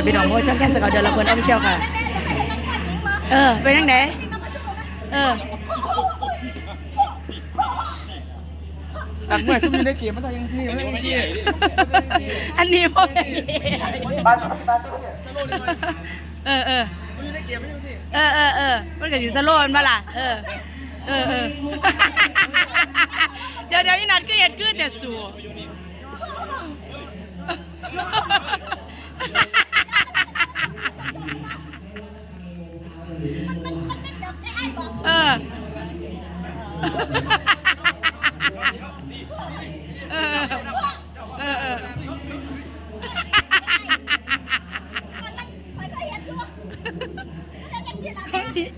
ค่ะพี่น้องโมช่องแก้มสกาวเดือนละคนออฟฟิเชียลค่ะ เออไปนั่งไหนเออหลังเมื่อซึ่งมีได้เกมมันต้องยังที่ไม่ได้ที่อันนี้พ่อแม่บ้านบ้านเนี่ยเออเออมันอยู่ในเกมไม่ใช่ที่เออเออเออมันก็สิสโลว์มันบ่ล่ะเออเออเออเดี๋ยวเดี๋ยวอีนัดก็เห็ดคือแต่สู เออเออเออเออ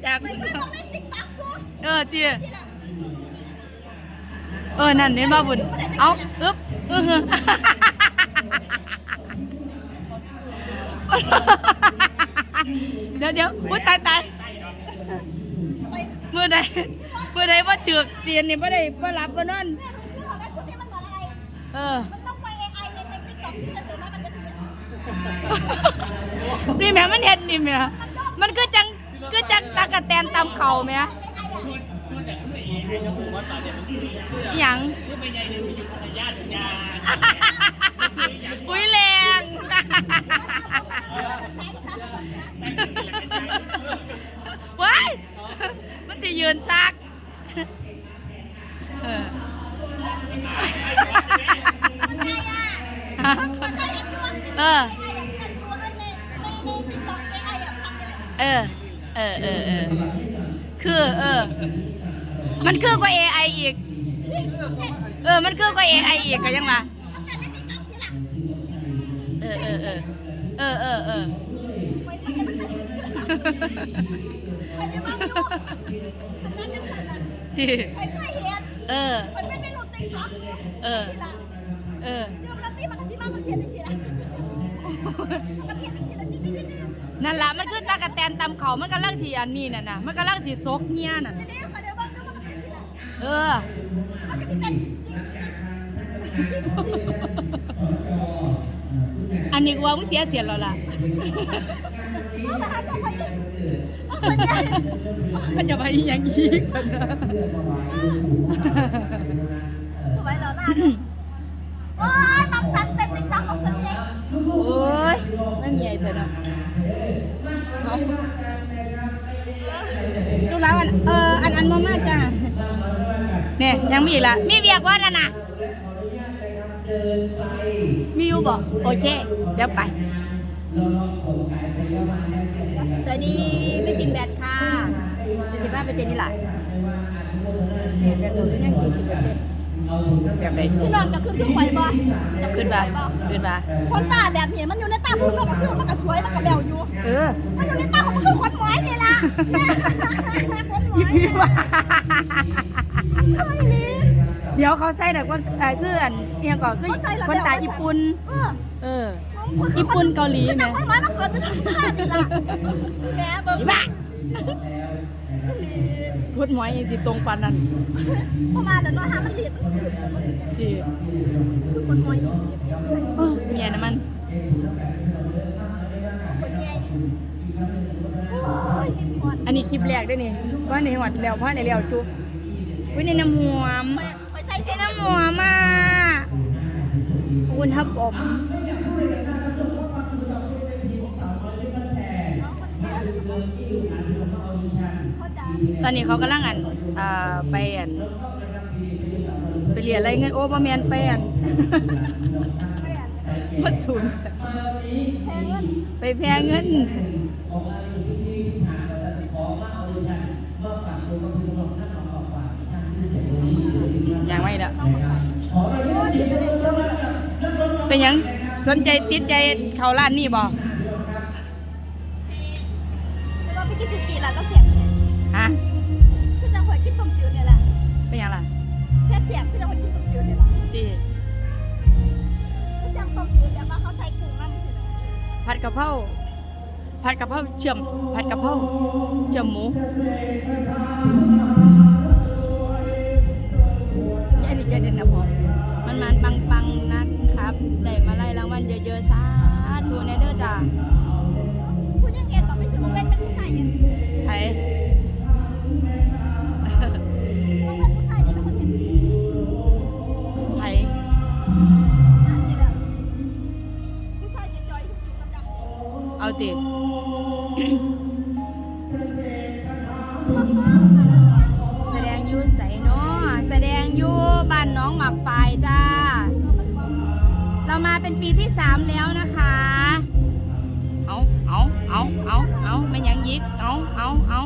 จากเออเตี้ยเออ นั่นเห็นบ่บุญเอาอึ๊บเออ เดี๋ยวเดี๋ยวอุ้ยตายตายเมื่อใดเมื่อใดว่าเจือกเตียนนี่บ่ได้บ่หลับบ่นอนเออนี่แหม่มันเห็ดนี่แหม่มันคือจังคือจังตากะแตนตำเข่าแหม่อหยังอุ้ยแรง ว้ายมันจะยืนซักเออเออเออ เออ เออ เออ คือ เออ มันคือกว่า AI อีก เออ มันคือกว่า AI อีกก็ยังมา เออเออเออเออเออเออที่เออเออเออนั่นล่ะมันคือตากระแตนตำเขามันกำลังสีอันนี้น่ะนะมันกำลังสีซกเงี้ยน่ะเออ อันนี้กูว่ามึงเสียเสียแล้วล่ะมันจะไปอีหยังอีกกันนะโอ้ยมัมสันเป็นติ๊กต็อกของสันเองโอ้ยไม่มีไอ้เธอเนาะเอาลูกแล้วอันเอออันอันมามากจ้าเนี่ยยังมีอีกละมีเบียกว่านั่นน่ะมีอยู่บอกโอเค เดี๋ยวไปสวัสดีเป็นสินแบดค่ะเป็นสิบห้าเปอร์เซ็นต์นี่แหละเนี่ยแบดหมดก็ยังสี่สิบเปอร์เซ็นต์แบบไหนพี่น้องจะขึ้นคือไฟบ่จะขึ้นมาขึ้นมาคนตาแบบนี้มันอยู่ในตาพูดมันก็คือมันก็สวยมันก็แบวอยู่ เออ มันอยู่ในตาของมันคือคนหมอยนี่ล่ะคนหมอีอยพี่ว่าเฮ้ยลีเดี๋ยวเขาใส่แบบว่าเอ่อคืออันเอียงก่อนคือคนตายญี่ปุ่นเออเออ ญี่ปุ่นเกาหลีแต่แม่คนหมอยมันเกิดจะทำท่านี่ล่ะแหม่เบิ่งอีบ้าพูดหมอยยังสิตรงปานนั้นประมาณนั้นเนาะฮะมันเลียดที่คือคนหมอยเออเมียนะมันคนใหญ่โอ้ยหมดอันนี้คลิปแรกด้วยนี่ว่าในหัวแล้วพ่อในแล้วจุ๊บวิในน้ำหวมไปใส่ในเส้นน้ำน้ำหวมมาขอบคุณครับผม ตอนนี้เขากำลังอันอ่าไปอันไปเรียนอะไรเงินโอ้บะแมนไปอันแม่นมาศูนย์แพงเงินไปแพงเงินยังไม่ละโอ้ยสิไปเล่นเรื่องเป็นหยังสนใจติดใจเขาร้านนี่บ่ เราไปกินสุกี้ร้านแล้วเสียบฮะคือจังหวัดกินต้มจืดเนี่ยแหละเป็นหยังล่ะแซ่บเสียบคือจังหวัดกินต้มจืดเนี่ยแหละตีคือจังต้มจืดแต่ว่าเขาใส่กุ้งนั่นสินะผัดกะเพราผัดกะเพราเชื่อมผัดกะเพราเชื่อมหมูแค่นี้แค่เด่นนะผมมันมันปังปังๆนะครับได้มาไล่รางวัลเยอะๆสาธุเนเด้อจ้า ไม่ใช่วงเล่นเป็นผู้ชายเนี่ยไผวงเล่นผู้ชายเนี่ยเป็นคนเห็นไผอันนี้แหละผู้ชายย่อยๆดำเอาติแสดงยู่ใสเนาะแสดงยู่บ้านน้องหมักไฟจ้า เรามาเป็นปีที่สามแล้วนะคะ เอาเอาเอา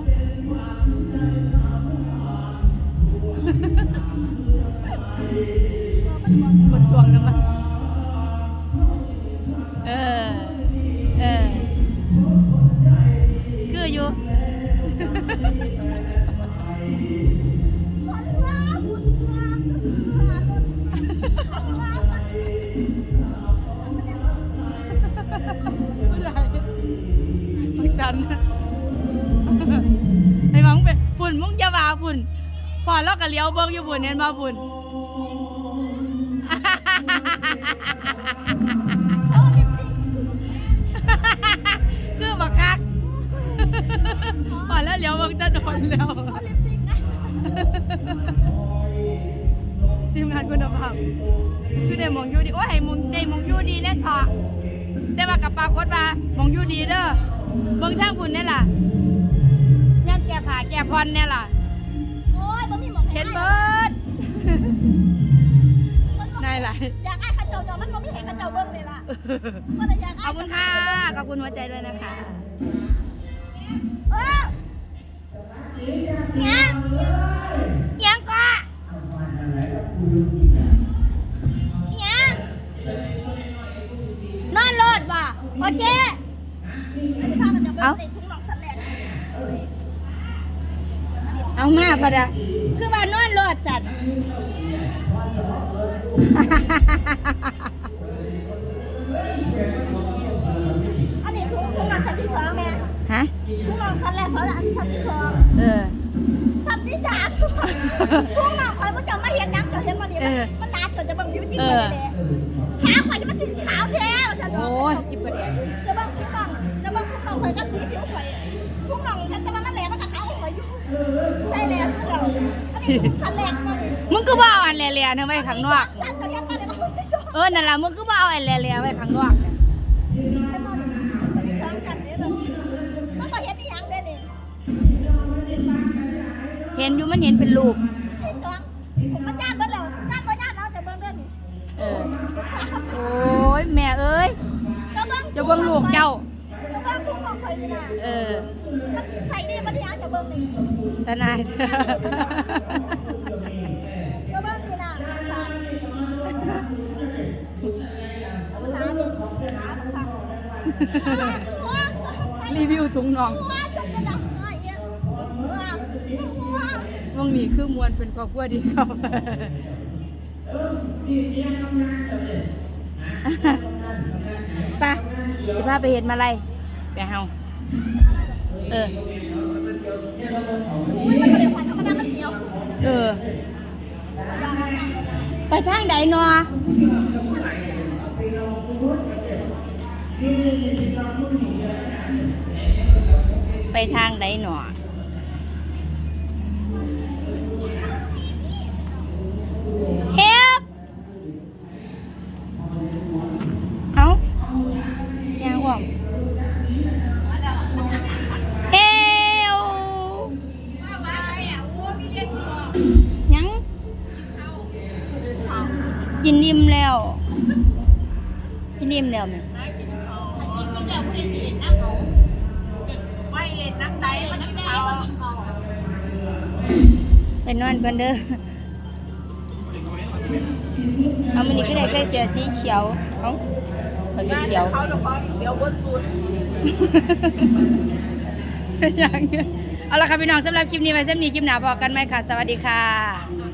ฉันไอ้หวังเป็นฝุ่นมึงจะว่าฝุ่นพอเราก็เลี้ยวเบิ่งอยู่ฝุ่นเห็นบ่ฝุ่นเขาปซิงคือบักคักพอแล้วเลี้ยวเบิ่งแตะโดนแล้วทีมงานคุณภาพคือได้มองยูดีโอ้ยให้หมองได้มองยูดีแน่ทอะแต่ว่ากับปากฏว่ามองยูดีเด้อ เบิ่งทางฝุ่นนี่ล่ะย่ำแก่ผ่าแก่พรเนี่ยล่ะ โอ้ยบ่มีหมองเห็นเบิดนายหลายอยากไอ้ข้าเจ้าเนาะมันบ่มีเห็นข้าเจ้าเบิ่งเลยล่ะว่าแต่อยากขไอ้อบคุณค่ะขอบคุณหัวใจด้วยนะคะเออเนี่ยยังก็เนี่ยนอนรถบ่โอเค เบิ่งในทุ่งหนองสันแลนเอามาพะดะคือว่านอนรถจัดอันนี้ทุ่งทุ่งหนองสันที่สองแม่ฮะทุ่งหนองสันแลนเขาละอันสันที่สองเออสันที่สามทุ่งหนองคอยมันจะมาเห็นยังจะเห็นมันนี่เออมันนานเกิดจะเบิ่งผิวจริงเอเลอยแหละขาวคอยจะมาสีขาวแท้ว่าฉันบอกโอ้ยจิบประเดี๋ยวจะเบิ่งทุ่งหนองจะเบิ่ง อันนี้ทุ่งสันแลนมาดิมึงคือบ่เอาอันแหล่ๆนะไว้ข้างนอก สันจะเรียกมาเดี๋ยวมันไม่ชอบเออนั่นล่ะมึงคือบ่เอาอันแหล่ๆไว้ข้างนอกเห็นมันมันมีสองสันเนี่ยเลยมันก็เห็นอีหยังเด้นี่เห็นมันเห็นอยู่มันเห็นเป็นรูปเห็นสองผมมันย่านเบิ่งแล้วย่านบ่ย่านเอาแต่เบิ่งเด้อนี่เออ โอ้ยแม่เอ้ย จะเบิ่งจะเบิ่งลูกเจ้า จะเบิ่งทุ่งของข่อยนี่นะเออ มันใส่นี่บ่ได้เอาจะเบิ่งนี่ทนายจะเบิ่งนี่นะค่ะมันหนาดิหนาบักคักหัวรีวิวถุงน่องหัวจงกระดับหน่อยเนี่ยหัวหัววงนี้คือมวลเป็นครอบครัวดีเขาไปสิพาไปเห็นมาไร ไปเฮาเอออุ้ยมันบ่ได้ควันธรรมดามันเหนียวเออ ไปทางใดเนาะไปทางใดหนอ กินนิ่มแล้วไหมไม่เล่นน้ำใดมันกินข้าวไปนอนก่อนเด้อเอามันนี่ก็ได้ใส่เสียสีเขียวเอาเอาสีเขียวเขาจะฟังเดี๋ยวบนสุดยังเอาละค่ะพี่น้องสำหรับคลิปนี้ไว้เส้นนี้คลิปหนาพอกันไหมค่ะ สวัสดีค่ะ